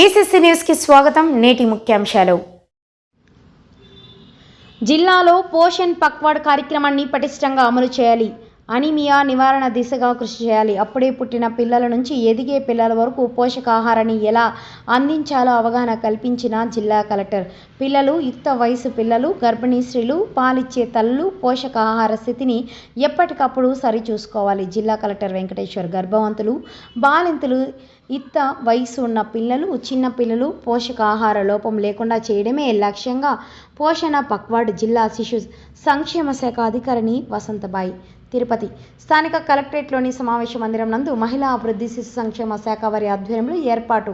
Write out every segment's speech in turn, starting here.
BCC న్యూస్కి స్వాగతం నేటి ముఖ్యాంశాలు. జిల్లాలో పోషణ్ పక్వాడ్ కార్యక్రమాన్ని పటిష్టంగా అమలు చేయాలి. అనిమియా నివారణ దిశగా కృషి చేయాలి. అప్పుడే పుట్టిన పిల్లల నుంచి ఎదిగే పిల్లల వరకు పోషకాహారాన్ని ఎలా అందించాలో అవగాహన కల్పించిన జిల్లా కలెక్టర్. పిల్లలు యుక్త వయసు పిల్లలు గర్భిణీ స్త్రీలు పాలిచ్చే తల్లులు పోషకాహార స్థితిని ఎప్పటికప్పుడు సరిచూసుకోవాలి. జిల్లా కలెక్టర్ వెంకటేశ్వర్ గర్భవంతులు బాలింతలు ఇత్త వయసు ఉన్న పిల్లలు చిన్నపిల్లలు పోషకాహార లోపం లేకుండా చేయడమే లక్ష్యంగా పోషణ పక్వాడ్ జిల్లా శిశు సంక్షేమ శాఖ అధికారిని వసంతబాయి తిరుపతి. స్థానిక కలెక్టరేట్లోని సమావేశ మందిరం నందు మహిళా అభివృద్ధి శిశు సంక్షేమ శాఖ వారి ఆధ్వర్యంలో ఏర్పాటు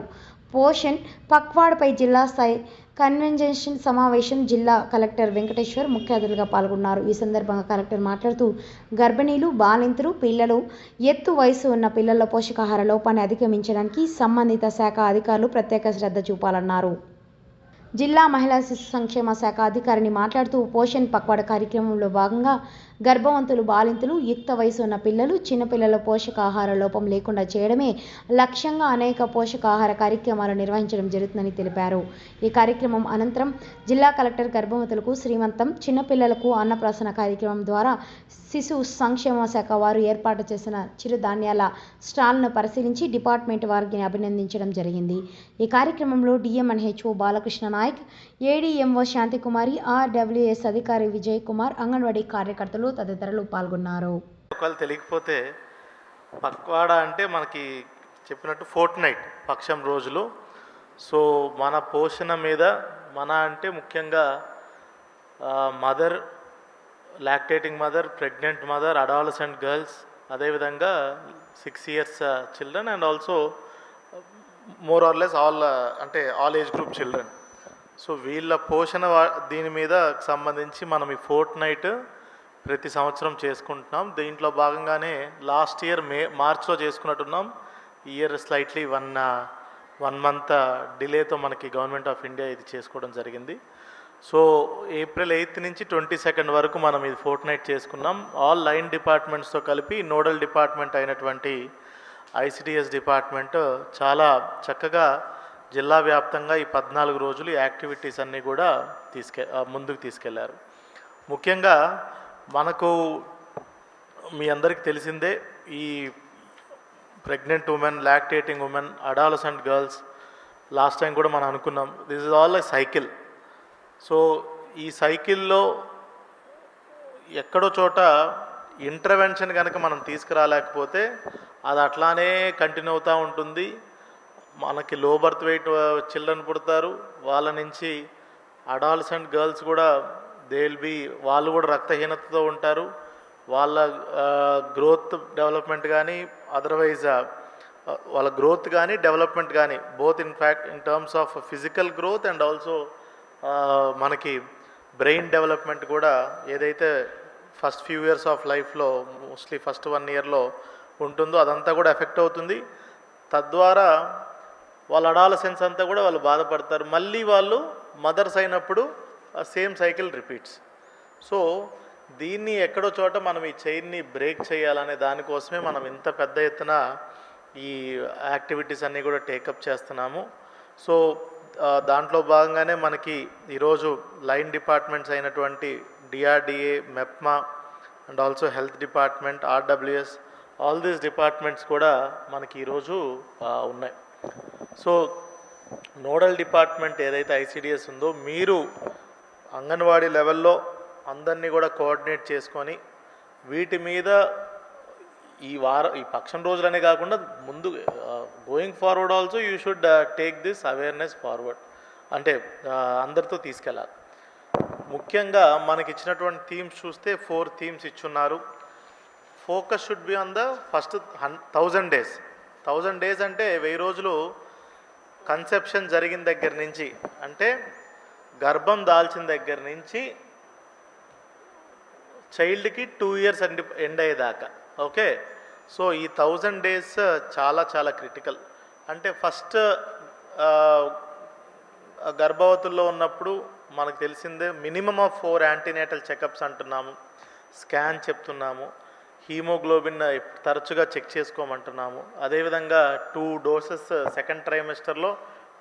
పోషన్ పక్వాడ్పై జిల్లా స్థాయి కన్వెన్షన్ సమావేశం జిల్లా కలెక్టర్ వెంకటేశ్వర్ ముఖ్య అతిథులుగా పాల్గొన్నారు. ఈ సందర్భంగా కలెక్టర్ మాట్లాడుతూ గర్భిణీలు బాలింతలు పిల్లలు ఎత్తు వయసు ఉన్న పిల్లల పోషకాహార లోపాన్ని అధిగమించడానికి సంబంధిత శాఖ అధికారులు ప్రత్యేక శ్రద్ధ చూపాలన్నారు. జిల్లా మహిళా శిశు సంక్షేమ శాఖ అధికారిని మాట్లాడుతూ పోషణ్ పక్వాడ కార్యక్రమంలో భాగంగా గర్భవంతులు బాలింతలు యుక్త వయసు ఉన్న పిల్లలు చిన్నపిల్లల పోషకాహార లోపం లేకుండా చేయడమే లక్ష్యంగా అనేక పోషకాహార కార్యక్రమాలు నిర్వహించడం జరుగుతుందని తెలిపారు. ఈ కార్యక్రమం అనంతరం జిల్లా కలెక్టర్ గర్భవతులకు శ్రీమంతం చిన్నపిల్లలకు అన్నప్రాసన కార్యక్రమం ద్వారా శిశు సంక్షేమ శాఖ వారు ఏర్పాటు చేసిన చిరుధాన్యాల స్టాల్ను పరిశీలించి డిపార్ట్మెంట్ వారికి అభినందించడం జరిగింది. ఈ కార్యక్రమంలో DMNHO Balakrishna Nayak ADMO Shantikumari RWS అధికారి విజయ్ కుమార్ అంగన్వాడీ కార్యకర్తలు తదితరులు పాల్గొన్నారు. ఒకవేళ తెలియకపోతే పక్వాడ అంటే మనకి చెప్పినట్టు ఫోర్ట్ నైట్ పక్షం రోజులు. సో మన పోషణ మీద మన అంటే ముఖ్యంగా mother lactating mother pregnant mother adolescent girls అదేవిధంగా six years children and also more or less all అంటే all age group children. So వీళ్ళ పోషణ దీని మీద సంబంధించి మనం ఈ ఫోర్ట్ నైట్ ప్రతి సంవత్సరం చేసుకుంటున్నాం. దీంట్లో భాగంగానే లాస్ట్ ఇయర్ మే మార్చ్లో చేసుకున్నట్టున్నాం. ఈ year slightly one one month డిలేతో మనకి గవర్నమెంట్ ఆఫ్ ఇండియా ఇది చేసుకోవడం జరిగింది. సో ఏప్రిల్ ఎయిత్ నుంచి ట్వంటీ సెకండ్ వరకు మనం ఇది ఫోర్ట్ నైట్ చేసుకున్నాం. ఆల్ లైన్ డిపార్ట్మెంట్స్తో కలిపి నోడల్ డిపార్ట్మెంట్ అయినటువంటి ఐసిడిఎస్ డిపార్ట్మెంట్ చాలా చక్కగా జిల్లా వ్యాప్తంగా ఈ పద్నాలుగు రోజులు ఈ యాక్టివిటీస్ అన్నీ కూడా తీసుకె ముందుకు తీసుకెళ్ళారు. ముఖ్యంగా మనకు మీ అందరికీ తెలిసిందే ఈ pregnant women lactating women adolescent girls last time కూడా మనం అనుకున్నాం. This is all a cycle. So ఈ సైకిల్లో ఎక్కడో చోట ఇంటర్వెన్షన్ కనుక మనం తీసుకురాలేకపోతే అది అట్లానే కంటిన్యూ అవుతూ ఉంటుంది. మనకి లో బర్త్ వెయిట్ చిల్డ్రన్ పుడతారు. వాళ్ళ నుంచి అడాల్స్ అండ్ గర్ల్స్ కూడా దే విల్ బి వాళ్ళు కూడా రక్తహీనతతో ఉంటారు. వాళ్ళ గ్రోత్ డెవలప్మెంట్ కానీ అదర్వైజ్ వాళ్ళ గ్రోత్ కానీ డెవలప్మెంట్ కానీ both in fact in terms of physical growth and also మనకి బ్రెయిన్ డెవలప్మెంట్ కూడా ఏదైతే ఫస్ట్ ఫ్యూ ఇయర్స్ ఆఫ్ లైఫ్లో మోస్ట్లీ ఫస్ట్ వన్ ఇయర్లో ఉంటుందో అదంతా కూడా ఎఫెక్ట్ అవుతుంది. తద్వారా వాళ్ళ అడాలసెన్స్ అంతా కూడా వాళ్ళు బాధపడతారు. మళ్ళీ వాళ్ళు మదర్స్ అయినప్పుడు సేమ్ సైకిల్ రిపీట్స్. సో దీన్ని ఎక్కడో చోట మనం ఈ చైన్ని బ్రేక్ చేయాలనే దానికోసమే మనం ఇంత పెద్ద ఎత్తున ఈ యాక్టివిటీస్ అన్నీ కూడా టేకప్ చేస్తున్నాము. సో దాంట్లో భాగంగానే మనకి ఈరోజు లైన్ డిపార్ట్మెంట్స్ అయినటువంటి DRDA MEPMA and also health department RWS all these departments కూడా మనకి ఈరోజు ఉన్నాయి. సో నోడల్ డిపార్ట్మెంట్ ఏదైతే ఐసిడిఎస్ ఉందో మీరు అంగన్వాడీ లెవెల్లో అందరినీ కూడా కోఆర్డినేట్ చేసుకొని వీటి మీద ఈ వార ఈ పక్షం రోజులనే కాకుండా ముందు going forward also you should take this awareness forward అంటే అందరితో తీసుకెళ్ళాలి. ముఖ్యంగా మనకి ఇచ్చినటువంటి థీమ్స్ చూస్తే ఫోర్ థీమ్స్ ఇచ్చున్నారు. Focus should be on the first one thousand days thousand days అంటే వెయ్యి రోజులు కన్సెప్షన్ జరిగిన దగ్గర నుంచి అంటే గర్భం దాల్చిన దగ్గర నుంచి చైల్డ్కి టూ ఇయర్స్ ఎండ్ ఎండ్ అయ్యేదాకా ఓకే? సో ఈ థౌజండ్ డేస్ చాలా చాలా క్రిటికల్. అంటే ఫస్ట్ గర్భవతుల్లో ఉన్నప్పుడు మనకు తెలిసిందే minimum of four antenatal checkups అంటున్నాము స్కాన్ చెప్తున్నాము. హీమోగ్లోబిన్ తరచుగా చెక్ చేసుకోమంటున్నాము. అదేవిధంగా టూ డోసెస్ సెకండ్ ట్రైమెస్టర్లో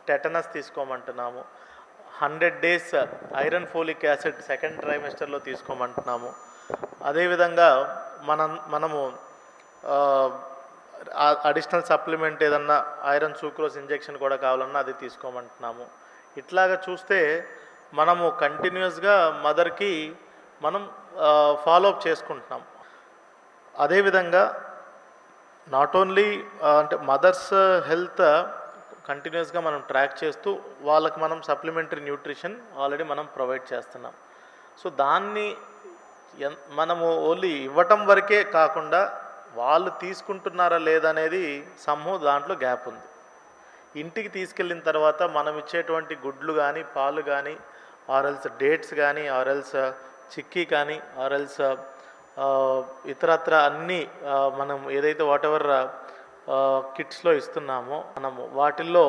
tetanus తీసుకోమంటున్నాము. Hundred days iron folic acid second ట్రైమెస్టర్లో తీసుకోమంటున్నాము. అదేవిధంగా మనం మనము అడిషనల్ సప్లిమెంట్ ఏదన్నా ఐరన్ సూక్రోస్ ఇంజెక్షన్ కూడా కావాలన్నా అది తీసుకోమంటున్నాము. ఇట్లాగా చూస్తే మనము కంటిన్యూస్గా మదర్కి మనం ఫాలో అప్ చేసుకుంటున్నాం. అదేవిధంగా నాట్ ఓన్లీ అంటే మదర్స్ హెల్త్ కంటిన్యూస్గా మనం ట్రాక్ చేస్తూ వాళ్ళకి మనం సప్లిమెంటరీ న్యూట్రిషన్ ఆల్రెడీ మనం ప్రొవైడ్ చేస్తున్నాం. సో దాన్ని ఎన్ మనము ఓన్లీ ఇవ్వటం వరకే కాకుండా వాళ్ళు తీసుకుంటున్నారా లేదనేది సమ్ము దాంట్లో గ్యాప్ ఉంది. ఇంటికి తీసుకెళ్ళిన తర్వాత మనం ఇచ్చేటువంటి గుడ్లు కానీ పాలు కానీ ఆర్ఎల్స్ డేట్స్ కానీ ఆర్ఎల్స్ చిక్కీ కానీ ఆర్ఎల్స్ ఇతరత్ర అన్నీ మనం ఏదైతే వాట్ ఎవర్ కిట్స్లో ఇస్తున్నామో మనము వాటిల్లో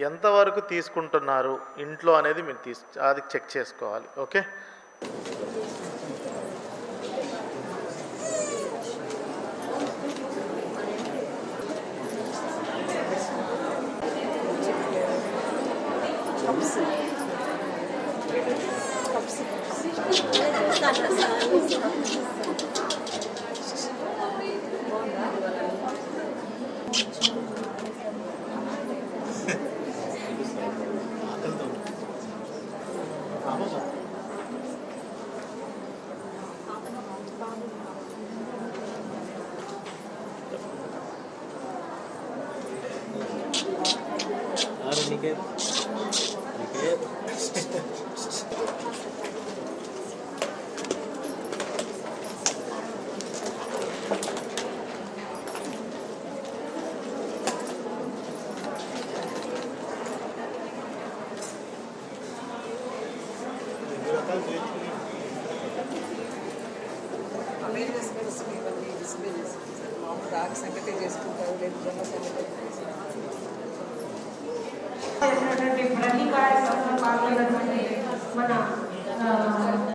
ఎంతవరకు తీసుకుంటున్నారు ఇంట్లో అనేది మీరు తీసు అది చెక్ చేసుకోవాలి okay Lick it. Lick it. Beleza, beleza, beleza. Uma maldade, sempre tem vezes que o cara lembra de uma. చేసినటువంటి ప్రతి కార్యక్రమంలో పాల్గొన్నటువంటి మన ఆ,